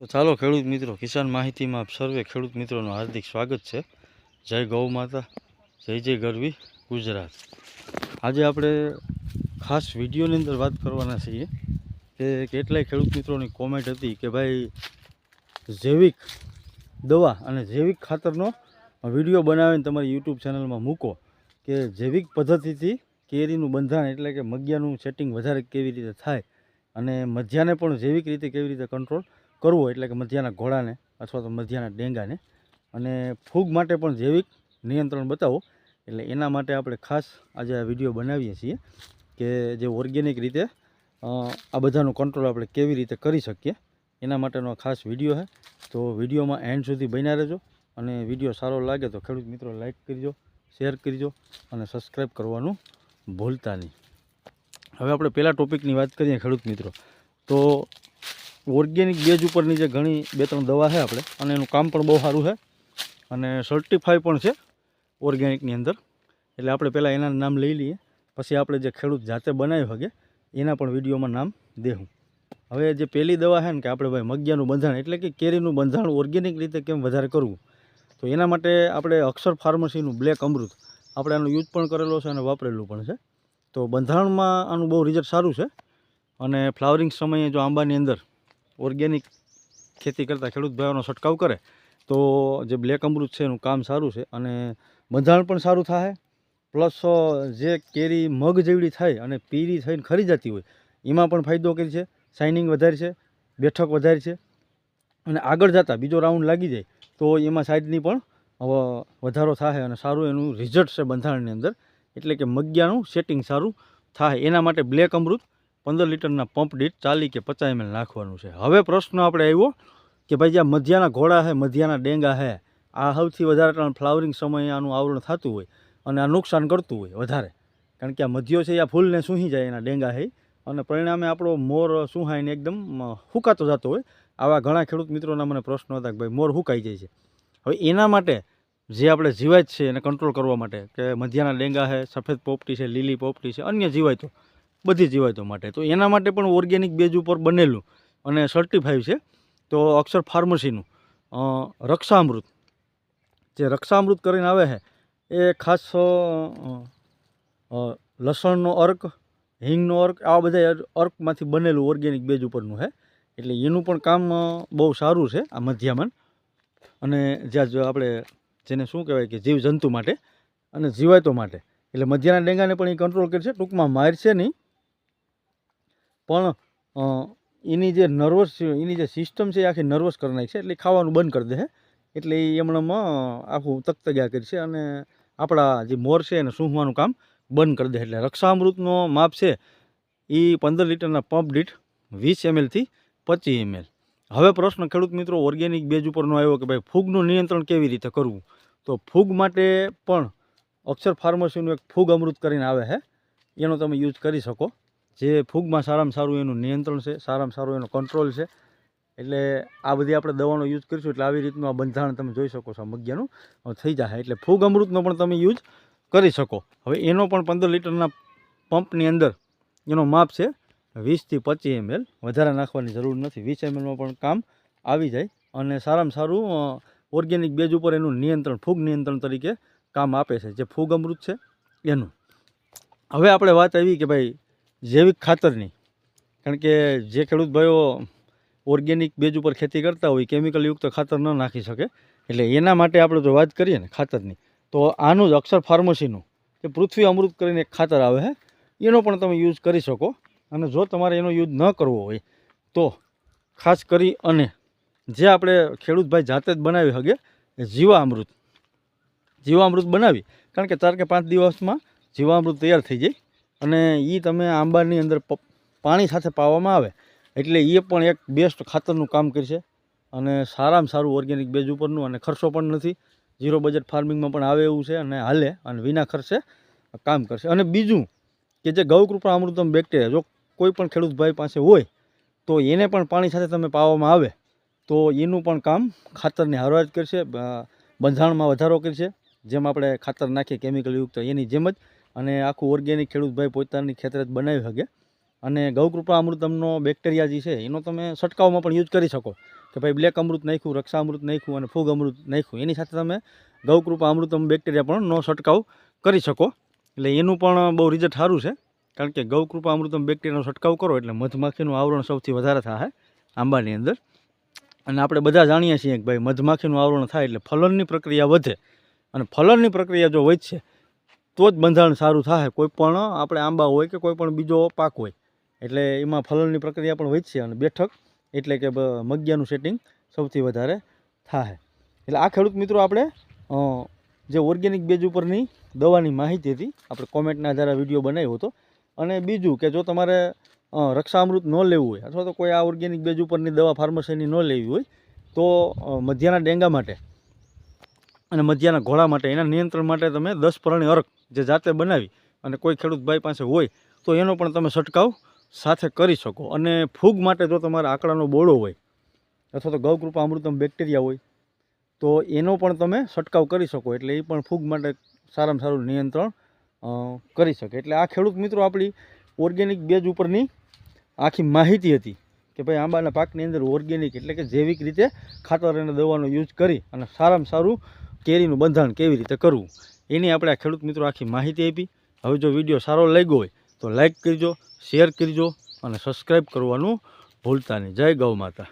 તો ચાલો ખેડૂત મિત્રો, કિસાન માહિતીમાં સર્વે ખેડૂત મિત્રોનું હાર્દિક સ્વાગત છે. જય ગૌ માતા, જય જય ગરવી ગુજરાત. આજે આપણે ખાસ વિડીયોની અંદર વાત કરવાના છીએ કે કેટલાય ખેડૂત મિત્રોની કોમેન્ટ હતી કે ભાઈ, જૈવિક દવા અને જૈવિક ખાતરનો વીડિયો બનાવીને તમારી યુટ્યુબ ચેનલમાં મૂકો કે જૈવિક પદ્ધતિથી કેરીનું બંધારણ એટલે કે મગિયાનું સેટિંગ વધારે કેવી રીતે થાય અને મધ્યાને પણ જૈવિક રીતે કેવી રીતે કંટ્રોલ કરવો એટલે કે મધ્યાના ઘોડાને અથવા તો મધ્યાના ડેંગાને. અને ફૂગ માટે પણ જૈવિક નિયંત્રણ બતાવો. એટલે એના માટે આપણે ખાસ આજે આ વીડિયો બનાવીએ છીએ કે જે ઓર્ગેનિક રીતે આ બધાનું કંટ્રોલ આપણે કેવી રીતે કરી શકીએ. એના માટેનો ખાસ વીડિયો છે. તો વિડીયોમાં એન્ડ સુધી બન્યા રહેજો અને વીડિયો સારો લાગે તો ખેડૂત મિત્રો લાઈક કરજો શેર કરજો અને સબસ્ક્રાઈબ કરવાનું ભૂલતા નહીં. હવે આપણે પહેલાં ટોપિકની વાત કરીએ ખેડૂત મિત્રો. તો ઓર્ગેનિક બેઝ ઉપરની જે ઘણી બે ત્રણ દવા છે આપણે, અને એનું કામ પણ બહુ સારું છે. અને સર્ટિફાઈ પણ છે ઓર્ગેનિકની અંદર. એટલે આપણે પહેલાં એના નામ લઈ લઈએ, પછી આપણે જે ખેડૂત જાતે બનાવી શકે, એના પણ વિડીયોમાં નામ દેવું હવે જે પહેલી દવા છે ને કે આપણે ભાઈ મગિયાનું બંધારણ, એટલે કે કેરીનું બંધારણ ઓર્ગેનિક રીતે કેમ વધારે કરવું? તો એના માટે આપણે અક્ષર ફાર્મસીનું બ્લેક અમૃત, આપણે આનો યુઝ પણ કરેલો છે અને વાપરેલું પણ છે. તો બંધારણમાં આનું બહુ રિઝલ્ટ સારું છે. અને ફ્લાવરિંગ સમયે જો આંબાની અંદર ઓર્ગેનિક ખેતી કરતા ખેડૂત ભાઈઓનો છંટકાવ કરે, તો જે બ્લેક અમૃત છે એનું કામ સારું છે અને બંધારણ પણ સારું થાય. પ્લસ જે કેરી મગ જેવડી થાય અને પીળી થઈને ખરી જતી હોય, એમાં પણ ફાયદો કરી છે, શાઇનિંગ વધારે છે, બેઠક વધારે છે અને આગળ જતાં બીજો રાઉન્ડ લાગી જાય, તો એમાં સાઈડની પણ વધારો થાય અને સારું એનું રિઝલ્ટ છે બંધારણની અંદર. એટલે કે મગિયાનું સેટિંગ સારું થાય. એના માટે બ્લેક અમૃત પંદર લીટરના પંપ દીઠ ચાલી કે પચાસ એમએલ નાખવાનું છે. હવે પ્રશ્ન આપણે આવ્યો કે ભાઈ જ્યાં મધ્યાના ઘોડા છે મધ્યાના ડેંગા છે આ સૌથી વધારે ફ્લાવરિંગ સમયે આનું આવરણ થતું હોય અને આ નુકસાન કરતું હોય વધારે. કારણ કે આ મધ્યો છે આ ફૂલને સૂહી જાય એના ડેંગા છે અને પરિણામે આપણો મોર સુહાઈને એકદમ હુકાતો જતો હોય. આવા ઘણા ખેડૂત મિત્રોના મને પ્રશ્નો હતા કે ભાઈ મોર હુકાઈ જાય છે. હવે એના માટે જે આપણે જીવાત છે એને કંટ્રોલ કરવા માટે કે મધ્યાના ડેંગા છે સફેદ પોપટી છે, લીલી પોપટી છે, અન્ય જીવાતો બધી જીવાતો માટે. તો એના માટે પણ ઓર્ગેનિક બેઝ ઉપર બનેલું અને સર્ટિફાઈ છે. તો અક્ષર ફાર્મસીનું રક્ષામૃત. જે રક્ષામૃત કરીને આવે છે, એ ખાસ લસણનો અર્ક, હિંગનો અર્ક, આવા બધા અર્કમાંથી બનેલું ઓર્ગેનિક બેઝ ઉપરનું છે. એટલે એનું પણ કામ બહુ સારું છે આ મધ્યામન. અને જ્યાં જો આપણે જેને શું કહેવાય કે જીવજંતુ માટે અને જીવાતો માટે. એટલે મધ્યાના ડેંગાને પણ એ કંટ્રોલ કરશે, ટૂંકમાં મારશે નહીં. પણ એની જે નર્વસ એની જે સિસ્ટમ છે એ આખી નર્વસ કરી છે, એટલે ખાવાનું બંધ કરી દે છે એટલે એ એમણામાં આખું તકતગ્યા કરશે અને આપણા જે મોર છે એને સૂંઘવાનું કામ બંધ કરી દે. એટલે રક્ષામૃતનો માપ છે એ પંદર લીટરના પંપ દીઠ વીસ એમએલથી પચીસ એમએલ હવે પ્રશ્ન, ખેડૂત મિત્રો ઓર્ગેનિક બેજ ઉપરનો આવ્યો કે ભાઈ ફૂગનું નિયંત્રણ કેવી રીતે કરવું? તો ફૂગ માટે પણ અક્ષર ફાર્મસીનું એક ફૂગ અમૃત કરીને આવે છે એનો તમે યુઝ કરી શકો. જે ફૂગમાં સારામાં સારું એનું નિયંત્રણ છે, સારામાં સારું એનો કંટ્રોલ છે. એટલે આ બધી આપણે દવાનો યુઝ કરીશું એટલે આવી રીતનું આ બંધારણ તમે જોઈ શકો છો મગ્યાનું. થઈ જાય એટલે ફૂગ અમૃતનો પણ તમે યુઝ કરી શકો. હવે એનો પણ પંદર લીટરના પંપની અંદર એનો માપ છે વીસથી પચીસ એમએલ વધારે નાખવાની જરૂર નથી. વીસ એમએલમાં પણ કામ આવી જાય અને સારામાં સારું ઓર્ગેનિક બેજ ઉપર એનું નિયંત્રણ, ફૂગ નિયંત્રણ તરીકે કામ આપે છે. જે ફૂગ અમૃત છે એનું. હવે આપણે વાત આવી કે ભાઈ જૈવિક ખાતરની. કારણ કે જે ખેડૂત ભાઈઓ ઓર્ગેનિક બેજ ઉપર ખેતી કરતા હોય કેમિકલયુક્ત ખાતર ન નાખી શકે, એટલે એના માટે આપણે જો વાત કરીએ ને ખાતરની, તો આનું જ અક્ષર ફાર્મસીનું, કે પૃથ્વી અમૃત કરીને એક ખાતર આવે છે એનો પણ તમે યુઝ કરી શકો. અને જો તમારે એનો યુઝ ન કરવો હોય, તો ખાસ કરી અને જે આપણે ખેડૂતભાઈ જાતે જ બનાવી શકે એ જીવામૃત. જીવામૃત બનાવી. કારણ કે ચાર કે પાંચ દિવસમાં જીવામૃત તૈયાર થઈ જાય. અને એ તમે આંબાની અંદર પાણી સાથે પાવામાં આવે, એટલે એ પણ એક બેસ્ટ ખાતરનું કામ કરશે. અને સારામાં સારું ઓર્ગેનિક બેઝ ઉપરનું અને ખર્ચો પણ નથી. ઝીરો બજેટ ફાર્મિંગમાં પણ આવે એવું છે અને હાલે અને વિના ખર્ચે કામ કરશે. અને બીજું કે જે ગૌકૃપા અમૃતમ બેક્ટેરિયા જો કોઈ પણ ખેડૂત ભાઈ પાસે હોય, તો એને પણ પાણી સાથે તમે પાવામાં આવે, તો એનું પણ કામ ખાતરની હારવાર કરશે. બંધારણમાં વધારો કરશે. જેમ આપણે ખાતર નાખીએ કેમિકલયુક્ત એની જેમ જ. અને આખું ઓર્ગેનિક ખેડૂત ભાઈ પોતાની ખેતર જ બનાવી શકે અને ગૌકૃપા અમૃતમનો બેક્ટેરિયા જે છે, એનો તમે છંટકાવમાં પણ યુઝ કરી શકો. કે ભાઈ બ્લેક અમૃત નાખ્યું, રક્ષા અમૃત નાખ્યું અને ફૂગ અમૃત નાખ્યું. એની સાથે તમે ગૌકૃપા અમૃતમ બેક્ટેરિયા પણ નો છંટકાવ કરી શકો. એટલે એનું પણ બહુ રિઝલ્ટ સારું છે. કારણ કે ગૌકૃપા અમૃતમ બેક્ટેરિયાનો છંટકાવ કરો એટલે મધમાખીનું આવરણ સૌથી વધારે થાય આંબાની અંદર. અને આપણે બધા જાણીએ છીએ કે ભાઈ મધમાખીનું આવરણ થાય એટલે ફલનની પ્રક્રિયા વધે. અને ફલનની પ્રક્રિયા જો વધશે તો જ બંધારણ સારું થાય કોઈ પણ આપણે આંબા હોય કે કોઈ પણ બીજો પાક હોય. એટલે એમાં ફલનની પ્રક્રિયા પણ વધશે અને બેઠક એટલે કે મગિયાનું સેટિંગ સૌથી વધારે થાય એટલે આ ખેડૂત મિત્રો આપણે જે ઓર્ગેનિક બેજ ઉપરની દવાની માહિતી હતી, આપણે કોમેન્ટના આધારે વીડિયો બનાવ્યો હતો. અને બીજું કે જો તમારે રક્ષામૃત ન લેવું હોય અથવા તો કોઈ આ ઓર્ગેનિક બેજ ઉપરની દવા ફાર્મસીની ન લેવી હોય, તો મધ્યાના ડેંગા માટે અને મધ્યાના ઘોડા માટે એના નિયંત્રણ માટે તમે દસ પરણી અર્ક જે જાતે બનાવી અને કોઈ ખેડૂત ભાઈ પાસે હોય, તો એનો પણ તમે છંટકાવ સાથે કરી શકો. અને ફૂગ માટે જો તમારા આંકડાનો બોળો હોય અથવા તો ગૌકૃપા અમૃતમ બેક્ટેરિયા હોય, તો એનો પણ તમે છંટકાવ કરી શકો. એટલે એ પણ ફૂગ માટે સારામાં સારું નિયંત્રણ કરી શકે. એટલે આ ખેડૂત મિત્રો આપણી ઓર્ગેનિક બેજ ઉપરની આખી માહિતી હતી કે ભાઈ આંબાના પાકની અંદર ઓર્ગેનિક એટલે કે જૈવિક રીતે ખાતર અને દવાનો યુઝ કરી અને સારામાં સારું કેરીનું બંધારણ કેવી રીતે કરવું. એની આપણે આ ખેડૂત મિત્રો આખી માહિતી આપી. હવે જો વીડિયો સારો લાગ્યો હોય તો લાઈક કરજો શેર કરજો અને સબસ્ક્રાઈબ કરવાનું ભૂલતા નહીં. જય ગૌ માતા.